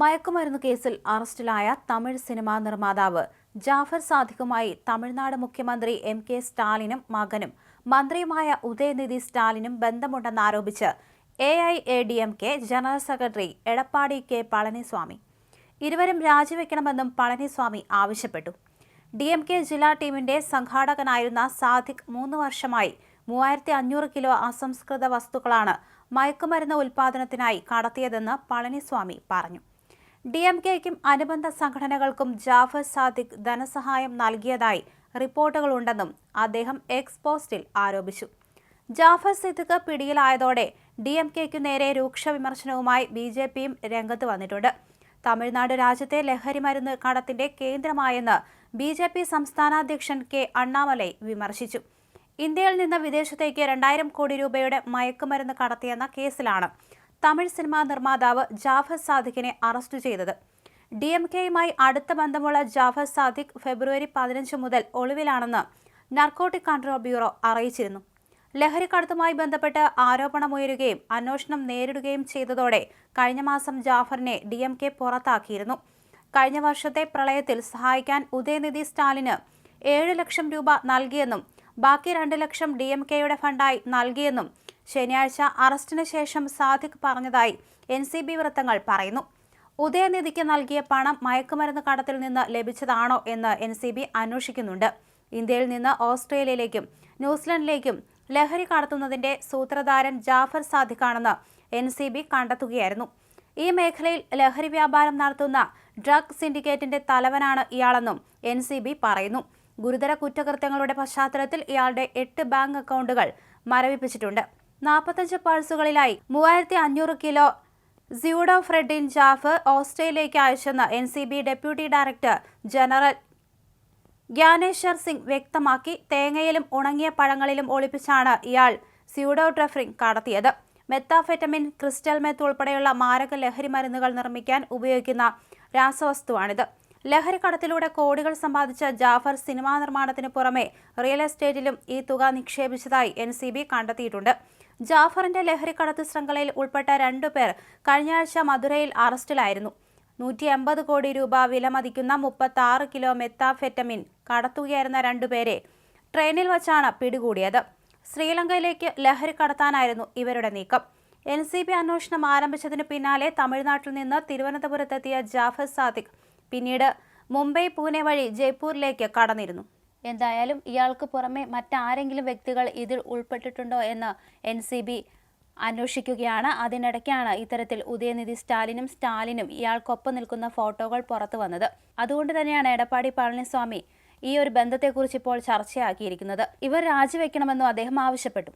മയക്കുമരുന്ന് കേസിൽ അറസ്റ്റിലായ തമിഴ് സിനിമാ നിർമ്മാതാവ് ജാഫർ സാദിഖുമായി തമിഴ്നാട് മുഖ്യമന്ത്രി എം കെ സ്റ്റാലിനും മകനും മന്ത്രിയുമായ ഉദയനിധി സ്റ്റാലിനും ബന്ധമുണ്ടെന്നാരോപിച്ച് A I A D M K general secretary Edappadi K Palaniswami. ഇരുവരും രാജിവെക്കണമെന്നും പളനിസ്വാമി ആവശ്യപ്പെട്ടു. ഡി എം കെ ജില്ലാ ടീമിന്റെ സംഘാടകനായിരുന്ന സാദിഖ് മൂന്ന് വർഷമായി മൂവായിരത്തി അഞ്ഞൂറ് കിലോ അസംസ്കൃത വസ്തുക്കളാണ് മയക്കുമരുന്ന് ഉൽപാദനത്തിനായി കടത്തിയതെന്ന് പളനിസ്വാമി പറഞ്ഞു. ഡി എം കെക്കും അനുബന്ധ സംഘടനകൾക്കും ജാഫർ സാദിഖ് ധനസഹായം നൽകിയതായി റിപ്പോർട്ടുകളുണ്ടെന്നും അദ്ദേഹം എക്സ് പോസ്റ്റിൽ ആരോപിച്ചു. ജാഫർ സിദ്ദിഖ് പിടിയിലായതോടെ ഡി എം കെക്കു നേരെ രൂക്ഷ വിമർശനവുമായി ബി ജെ പിയും രംഗത്ത് വന്നിട്ടുണ്ട്. തമിഴ്നാട് രാജ്യത്തെ ലഹരിമരുന്ന് കടത്തിന്റെ കേന്ദ്രമായെന്ന് ബി ജെ പി സംസ്ഥാനാധ്യക്ഷൻ കെ അണ്ണാമലൈ വിമർശിച്ചു. ഇന്ത്യയിൽ നിന്ന് വിദേശത്തേക്ക് രണ്ടായിരം കോടി രൂപയുടെ മയക്കുമരുന്ന് കടത്തിയെന്ന കേസിലാണ് തമിഴ് സിനിമാ നിർമ്മാതാവ് ജാഫർ സാദിഖിനെ അറസ്റ്റ് ചെയ്തത്. ഡി എം കെയുമായി അടുത്ത ബന്ധമുള്ള ജാഫർ സാദിഖ് ഫെബ്രുവരി പതിനഞ്ച് മുതൽ ഒളിവിലാണെന്ന് നർക്കോട്ടിക് കൺട്രോൾ ബ്യൂറോ അറിയിച്ചിരുന്നു. ലഹരിക്കടത്തുമായി ബന്ധപ്പെട്ട് ആരോപണമുയരുകയും അന്വേഷണം നേരിടുകയും ചെയ്തതോടെ കഴിഞ്ഞ മാസം ജാഫറിനെ ഡി എം കെ പുറത്താക്കിയിരുന്നു. കഴിഞ്ഞ വർഷത്തെ പ്രളയത്തിൽ സഹായിക്കാൻ ഉദയനിധി സ്റ്റാലിന് ഏഴ് ലക്ഷം രൂപ നൽകിയെന്നും ബാക്കി രണ്ട് ലക്ഷം ഡി എം കെയുടെ ഫണ്ടായി നൽകിയെന്നും ശനിയാഴ്ച അറസ്റ്റിന് ശേഷം സാദിഖ് പറഞ്ഞതായി എൻ സി ബി വൃത്തങ്ങൾ പറയുന്നു. ഉദയനിധിക്ക് നൽകിയ പണം മയക്കുമരുന്ന് കടത്തിൽ നിന്ന് ലഭിച്ചതാണോ എന്ന് എൻ സി ബി അന്വേഷിക്കുന്നുണ്ട്. ഇന്ത്യയിൽ നിന്ന് ഓസ്ട്രേലിയയിലേക്കും ന്യൂസിലൻഡിലേക്കും ലഹരി കടത്തുന്നതിന്റെ സൂത്രധാരൻ ജാഫർ സാദിഖാണെന്ന് എൻ സി ബി കണ്ടെത്തുകയായിരുന്നു. ഈ മേഖലയിൽ ലഹരി വ്യാപാരം നടത്തുന്ന ഡ്രഗ് സിൻഡിക്കേറ്റിന്റെ തലവനാണ് ഇയാളെന്നും എൻ സി ബി പറയുന്നു. ഗുരുതര കുറ്റകൃത്യങ്ങളുടെ പശ്ചാത്തലത്തിൽ ഇയാളുടെ എട്ട് ബാങ്ക് അക്കൗണ്ടുകൾ മരവിപ്പിച്ചിട്ടുണ്ട്. നാൽപ്പത്തഞ്ച് പാഴ്സുകളിലായി മൂവായിരത്തി അഞ്ഞൂറ് കിലോ സ്യൂഡോ ഫ്രെഡിൻ ജാഫ് ഓസ്ട്രേലിയയ്ക്ക് അയച്ചെന്ന് N C B deputy director general Gyaneshwar Singh വ്യക്തമാക്കി. തേങ്ങയിലും ഉണങ്ങിയ പഴങ്ങളിലും ഒളിപ്പിച്ചാണ് ഇയാൾ സ്യൂഡോട്രഫ്രിൻ കടത്തിയത്. മെത്താഫെറ്റമിൻ ക്രിസ്റ്റൽ മെത്ത് ഉൾപ്പെടെയുള്ള മാരക ലഹരി മരുന്നുകൾ നിർമ്മിക്കാൻ ഉപയോഗിക്കുന്ന രാസവസ്തുവാണിത്. ലഹരി കടത്തിലൂടെ കോടികൾ സമ്പാദിച്ച ജാഫർ സിനിമാ നിർമ്മാണത്തിന് പുറമെ റിയൽ എസ്റ്റേറ്റിലും ഈ തുക നിക്ഷേപിച്ചതായി എൻ സി ബി കണ്ടെത്തിയിട്ടുണ്ട്. ജാഫറിന്റെ ലഹരിക്കടത്ത് ശൃംഖലയിൽ ഉൾപ്പെട്ട രണ്ടുപേർ കഴിഞ്ഞയാഴ്ച മധുരയിൽ അറസ്റ്റിലായിരുന്നു. നൂറ്റി എൺപത് കോടി രൂപ വിലമതിക്കുന്ന മുപ്പത്തി ആറ് കിലോ മെത്താഫെറ്റമിൻ കടത്തുകയായിരുന്ന രണ്ടുപേരെ ട്രെയിനിൽ വച്ചാണ് പിടികൂടിയത്. ശ്രീലങ്കയിലേക്ക് ലഹരി കടത്താനായിരുന്നു ഇവരുടെ നീക്കം. എൻ സി ബി അന്വേഷണം ആരംഭിച്ചതിന് പിന്നാലെ തമിഴ്നാട്ടിൽ നിന്ന് തിരുവനന്തപുരത്തെത്തിയ ജാഫർ സാദിഖ് പിന്നീട് മുംബൈ പൂനെ വഴി ജയ്പൂരിലേക്ക് കടന്നിരുന്നു. എന്തായാലും ഇയാൾക്ക് പുറമെ മറ്റാരെങ്കിലും വ്യക്തികൾ ഇതിൽ ഉൾപ്പെട്ടിട്ടുണ്ടോ എന്ന് എൻ സി ബി അന്വേഷിക്കുകയാണ്. അതിനിടയ്ക്കാണ് ഇത്തരത്തിൽ ഉദയനിധി സ്റ്റാലിനും സ്റ്റാലിനും ഇയാൾക്കൊപ്പം നിൽക്കുന്ന ഫോട്ടോകൾ പുറത്തു വന്നത്. അതുകൊണ്ട് തന്നെയാണ് എടപ്പാടി പളനിസ്വാമി ഈ ഒരു ബന്ധത്തെക്കുറിച്ച് ഇപ്പോൾ ചർച്ചയാക്കിയിരിക്കുന്നത്. ഇവർ രാജിവെക്കണമെന്നും അദ്ദേഹം ആവശ്യപ്പെട്ടു.